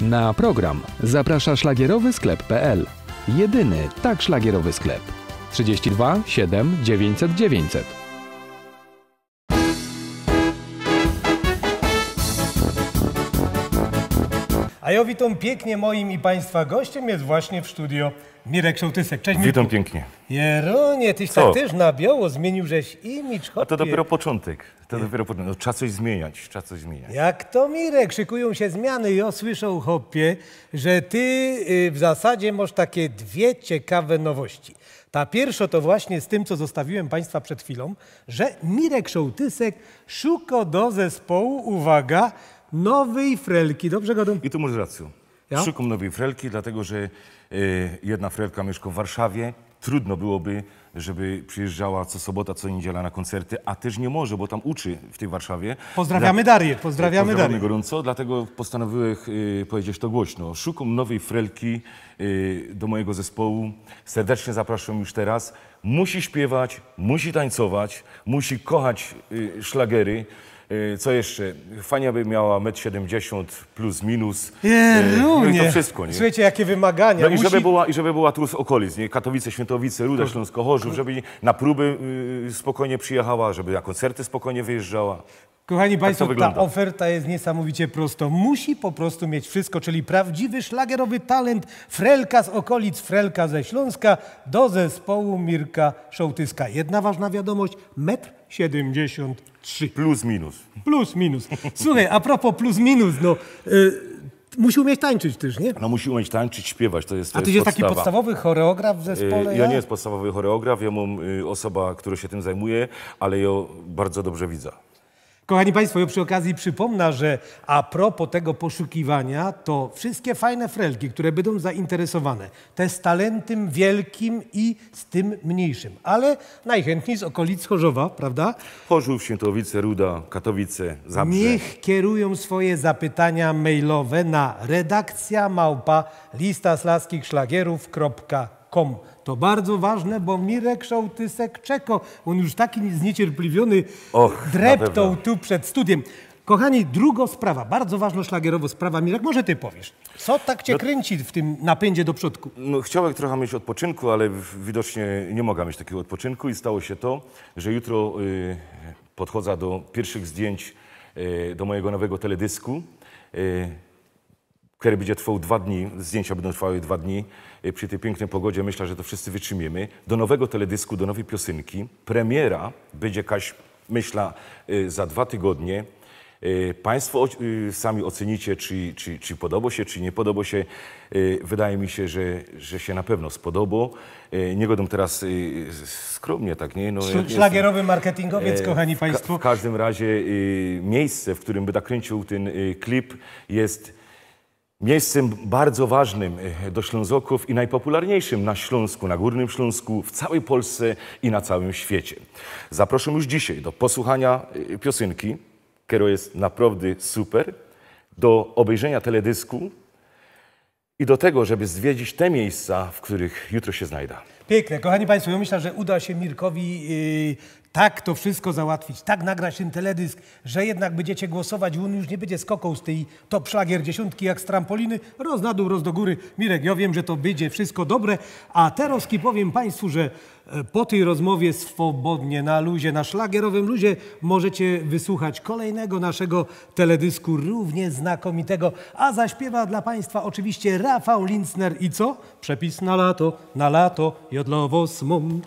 Na program zaprasza szlagierowy sklep.pl. Jedyny tak szlagierowy sklep. 32 7 900 900. ja witam pięknie moim i Państwa gościem jest właśnie w studio Mirek Szołtysek. Cześć Mirku. Witam pięknie. Jeronie, tyś Co? tak też na biało zmienił żeś imidż, A to dopiero początek. To dopiero początek. No, trzeba coś zmieniać, trzeba coś zmieniać. Jak to Mirek, szykują się zmiany. Ja słyszał, hopie, że ty y, w zasadzie masz takie dwie ciekawe nowości. Ta pierwsza to właśnie z tym, co zostawiłem Państwa przed chwilą, że Mirek Szołtysek szuka do zespołu, uwaga, nowej frelki. Dobrze, Godum? I tu masz rację. Ja? Szukam nowej frelki, dlatego że e, jedna frelka mieszka w Warszawie. Trudno byłoby, żeby przyjeżdżała co sobota, co niedziela na koncerty, a też nie może, bo tam uczy w tej Warszawie. Pozdrawiamy Darię, pozdrawiamy Pozdrawiamy Darię. gorąco, dlatego postanowiłem y, powiedzieć to głośno. Szukam nowej frelki y, do mojego zespołu. Serdecznie zapraszam już teraz. Musi śpiewać, musi tańcować, musi kochać y, szlagery. Y, co jeszcze? Fajnie by miała 1,70 m plus minus. Y, no i Jerunie. to wszystko, nie? Słuchajcie, jakie wymagania. No i Musi- żeby była, i żeby była tu z okolic, nie? Katowice, Świętowice, Ruda, Śląsko, Chorzów, żeby na próby y, spokojnie przyjechała, żeby na koncerty spokojnie wyjeżdżała. Kochani Państwo, ta wygląda. oferta jest niesamowicie prosto. Musi po prostu mieć wszystko, czyli prawdziwy szlagerowy talent, frelka z okolic, frelka ze Śląska do zespołu Mirka Szołtyska. Jedna ważna wiadomość, metr 73. Plus minus. Plus, minus. Słuchaj, a propos plus, minus, no, y, musi umieć tańczyć też, nie? No musi umieć tańczyć, śpiewać, to jest to A ty jest jest taki podstawowy choreograf w zespole? Y, Ja nie jest podstawowy choreograf, ja mam y, osoba, która się tym zajmuje, ale ja bardzo dobrze widzę. Kochani Państwo, ja przy okazji przypomnę, że a propos tego poszukiwania, to wszystkie fajne frelki, które będą zainteresowane, te z talentem wielkim i z tym mniejszym, ale najchętniej z okolic Chorzowa, prawda? Chorzów, Świętowice, Ruda, Katowice, Zabrze. Niech kierują swoje zapytania mailowe na redakcja małpa listaslaskich.szlagierów.com. To bardzo ważne, bo Mirek Szołtysek czeko. On już taki zniecierpliwiony Och, pewno. tu przed studiem. Kochani, druga sprawa, bardzo ważna szlagierowa sprawa. Mirek, może ty powiesz. Co tak cię kręci w tym napędzie do przodku? No, chciałem trochę mieć odpoczynku, ale widocznie nie mogę mieć takiego odpoczynku i stało się to, że jutro y, podchodzę do pierwszych zdjęć y, do mojego nowego teledysku, y, który będzie trwał dwa dni. Zdjęcia będą trwały dwa dni. Y, Przy tej pięknej pogodzie myślę, że to wszyscy wytrzymiemy. Do nowego teledysku, do nowej piosenki. Premiera będzie jakaś, myślę, y, za dwa tygodnie. Y, Państwo sami ocenicie, czy, czy, czy podoba się, czy nie podoba się. Wydaje mi się, że, że się na pewno spodoba. Nie godą teraz skromnie, tak nie? No, Szlagierowy marketingowiec, E, kochani w ka- Państwo. W każdym razie miejsce, w którym będę kręcił ten klip jest miejscem bardzo ważnym y, do Ślązoków i najpopularniejszym na Śląsku, na Górnym Śląsku, w całej Polsce i na całym świecie. Zapraszam już dzisiaj do posłuchania y, piosenki, która jest naprawdę super, do obejrzenia teledysku i do tego, żeby zwiedzić te miejsca, w których jutro się znajdę. Piękne. Kochani Państwo, ja myślę, że uda się Mirkowi yy, tak to wszystko załatwić, tak nagrać ten teledysk, że jednak będziecie głosować, on już nie będzie skokał z tej top szlagier dziesiątki jak z trampoliny, roz na dół, roz do góry. Mirek, ja wiem, że to będzie wszystko dobre, a teraz powiem Państwu, że po tej rozmowie swobodnie, na luzie, na szlagierowym luzie możecie wysłuchać kolejnego naszego teledysku, równie znakomitego, a zaśpiewa dla Państwa oczywiście Rafał Linzner i co? Przepis na lato, na lato, jodlowo smom.